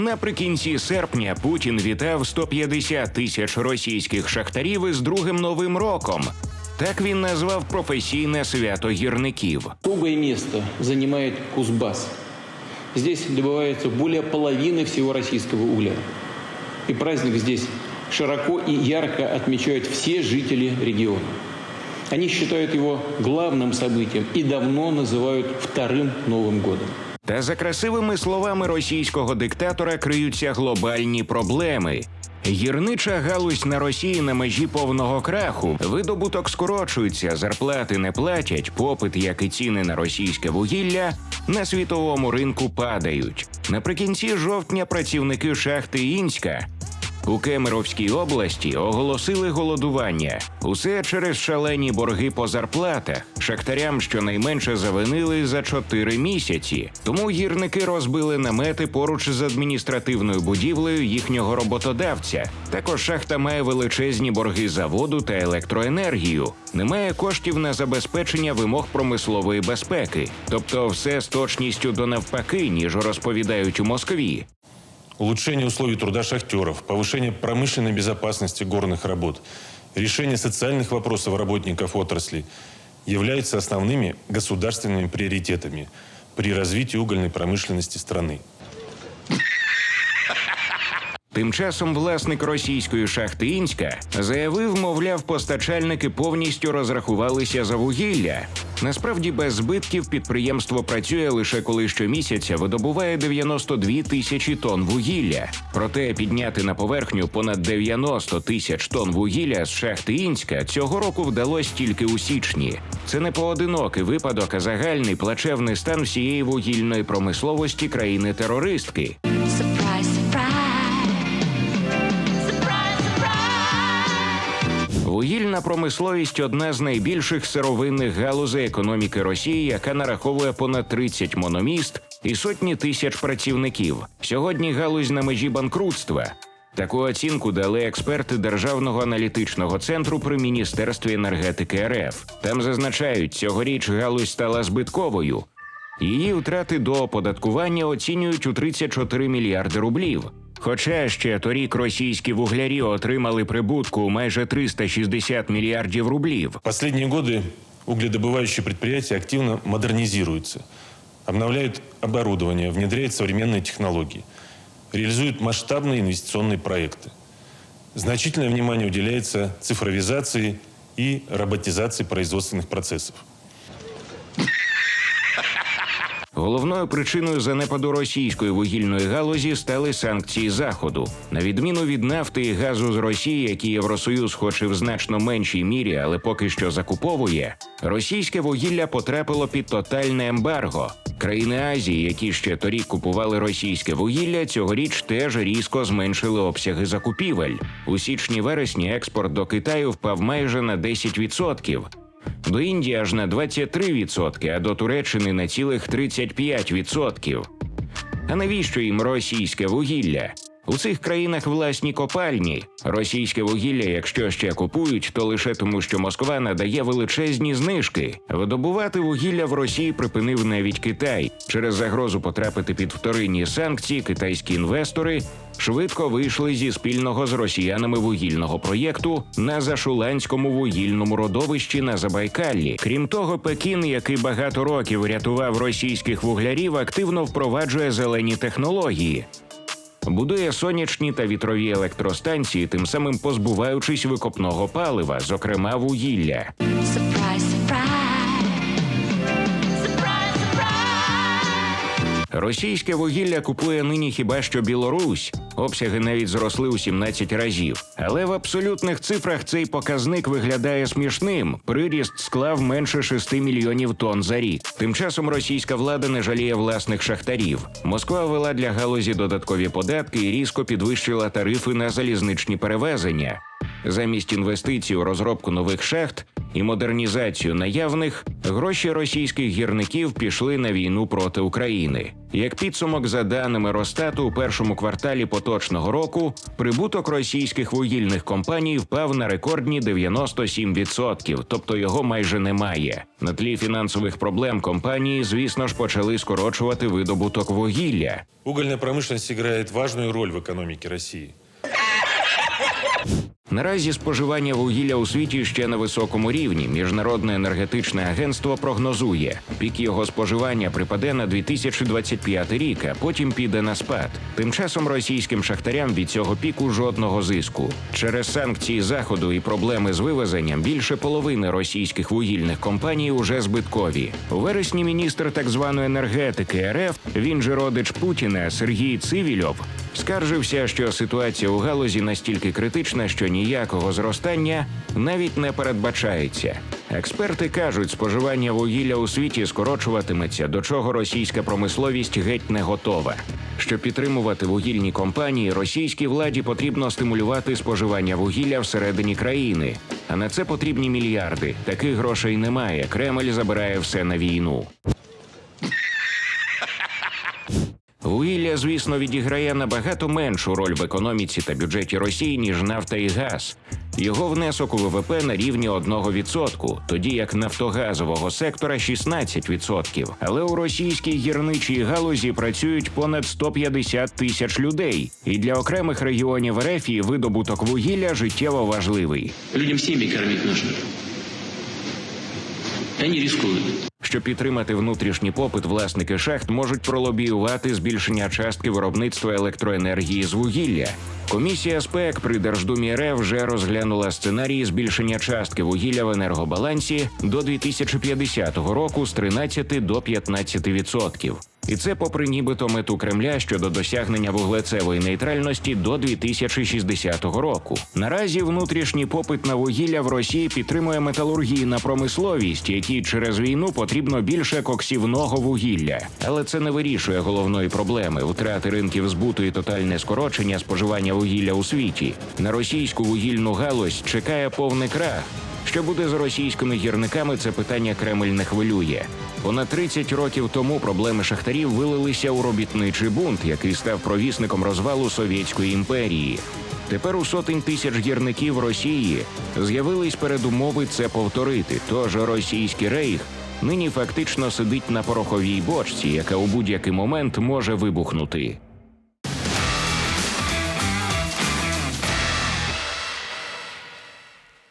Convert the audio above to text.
Наприкінці серпня Путін вітав 150 тисяч російських шахтарів із другим новим роком. Так він назвав професійне свято гірників. Особое место занимает Кузбасс. Здесь добывается более половины всего российского угля. И праздник здесь широко и ярко отмечают все жители региона. Они считают его главным событием и давно называют вторым Новым годом. Та за красивими словами російського диктатора криються глобальні проблеми. Гірнича галузь на Росії на межі повного краху. Видобуток скорочується, зарплати не платять, попит, як і ціни на російське вугілля, на світовому ринку падають. Наприкінці жовтня працівники шахти Інська у Кемеровській області оголосили голодування. Усе через шалені борги по зарплатах. Шахтарям щонайменше завинили за чотири місяці. Тому гірники розбили намети поруч з адміністративною будівлею їхнього роботодавця. Також шахта має величезні борги за воду та електроенергію. Немає коштів на забезпечення вимог промислової безпеки. Тобто, все з точністю до навпаки, ніж розповідають у Москві улучшение условий труда шахтеров, повышение промышленной безопасности горных работ, решение социальных вопросов работников отрасли являются основными государственными приоритетами при развитии угольной промышленности страны. Тим часом власник російської шахти Інська заявив, мовляв, постачальники повністю розрахувалися за вугілля. Насправді, без збитків підприємство працює лише коли щомісяця видобуває 92 тисячі тонн вугілля. Проте підняти на поверхню понад 90 тисяч тонн вугілля з шахти Інська цього року вдалося тільки у січні. Це не поодинокий випадок, а загальний плачевний стан всієї вугільної промисловості країни-терористки. Вугільна промисловість одна з найбільших сировинних галузей економіки Росії, яка нараховує понад 30 мономіст і сотні тисяч працівників. Сьогодні галузь на межі банкрутства. Таку оцінку дали експерти Державного аналітичного центру при міністерстві енергетики РФ. Там зазначають, цьогоріч галузь стала збитковою. Її втрати до оподаткування оцінюють у 34 мільярди рублів. Хоча ще торік російські вуглярі отримали прибутку у майже 360 мільярдів рублів. В последние годы угледобывающие предприятия активно модернизируются, обновляют оборудование, внедряют современные технологии, реализуют масштабные инвестиционные проекты. Значительное внимание уделяется цифровизации и роботизации производственных процессов. Головною причиною занепаду російської вугільної галузі стали санкції заходу. На відміну від нафти і газу з Росії, які Євросоюз хоче в значно меншій мірі, але поки що закуповує, російське вугілля потрапило під тотальне ембарго. Країни Азії, які ще торік купували російське вугілля, цьогоріч теж різко зменшили обсяги закупівель. У січні-вересні експорт до Китаю впав майже на 10%. До Індії аж на 23%, а до Туреччини на цілих 35%. А навіщо їм російське вугілля? У цих країнах власні копальні. Російське вугілля, якщо ще купують, то лише тому, що Москва надає величезні знижки. Видобувати вугілля в Росії припинив навіть Китай. Через загрозу потрапити під вторинні санкції китайські інвестори швидко вийшли зі спільного з росіянами вугільного проєкту на Зашуланському вугільному родовищі на Забайкаллі. Крім того, Пекін, який багато років рятував російських вуглярів, активно впроваджує зелені технології. Будує сонячні та вітрові електростанції, тим самим позбуваючись викопного палива, зокрема вугілля. Surprise, surprise. Surprise, surprise. Російське вугілля купує нині хіба що Білорусь. Обсяги навіть зросли у 17 разів. Але в абсолютних цифрах цей показник виглядає смішним. Приріст склав менше 6 мільйонів тонн за рік. Тим часом російська влада не жаліє власних шахтарів. Москва ввела для галузі додаткові податки і різко підвищила тарифи на залізничні перевезення. Замість інвестицій у розробку нових шахт і модернізацію наявних, гроші російських гірників пішли на війну проти України. Як підсумок, за даними Росстату, у першому кварталі поточного року прибуток російських вугільних компаній впав на рекордні 97%, тобто його майже немає. На тлі фінансових проблем компанії, звісно ж, почали скорочувати видобуток вугілля. Угольная промышленность играет важную роль в экономике России. Наразі споживання вугілля у світі ще на високому рівні. Міжнародне енергетичне агентство прогнозує, пік його споживання припаде на 2025 рік, а потім піде на спад. Тим часом російським шахтарям від цього піку жодного зиску. Через санкції заходу і проблеми з вивезенням більше половини російських вугільних компаній уже збиткові. У вересні міністр так званої енергетики РФ, він же родич Путіна Сергій Цивільов, скаржився, що ситуація у галузі настільки критична, що ніякого зростання навіть не передбачається. Експерти кажуть, споживання вугілля у світі скорочуватиметься, до чого російська промисловість геть не готова. Щоб підтримувати вугільні компанії, російській владі потрібно стимулювати споживання вугілля всередині країни. А на це потрібні мільярди. Таких грошей немає. Кремль забирає все на війну. Вугілля, звісно, відіграє набагато меншу роль в економіці та бюджеті Росії, ніж нафта і газ. Його внесок у ВВП на рівні 1%, тоді як нафтогазового сектора 16%. Але у російській гірничій галузі працюють понад 150 тисяч людей, і для окремих регіонів РФ видобуток вугілля життєво важливий. Людям семьи кормить нужно. И они рискуют. Щоб підтримати внутрішній попит, власники шахт можуть пролобіювати збільшення частки виробництва електроенергії з вугілля. Комісія СПЕК при Держдумі РФ вже розглянула сценарії збільшення частки вугілля в енергобалансі до 2050 року з 13 до 15%. І це попри нібито мету Кремля щодо досягнення вуглецевої нейтральності до 2060 року. Наразі внутрішній попит на вугілля в Росії підтримує металургійна промисловість, якій через війну потрібно більше коксівного вугілля. Але це не вирішує головної проблеми втрати ринків збуту і тотальне скорочення споживання вугілля у світі. На російську вугільну галузь чекає повний крах. Що буде з російськими гірниками, це питання Кремль не хвилює. Понад 30 років тому проблеми шахтарів вилилися у робітничий бунт, який став провісником розвалу Совєтської імперії. Тепер у сотень тисяч гірників Росії з'явились передумови це повторити. Тож російський рейх нині фактично сидить на пороховій бочці, яка у будь-який момент може вибухнути.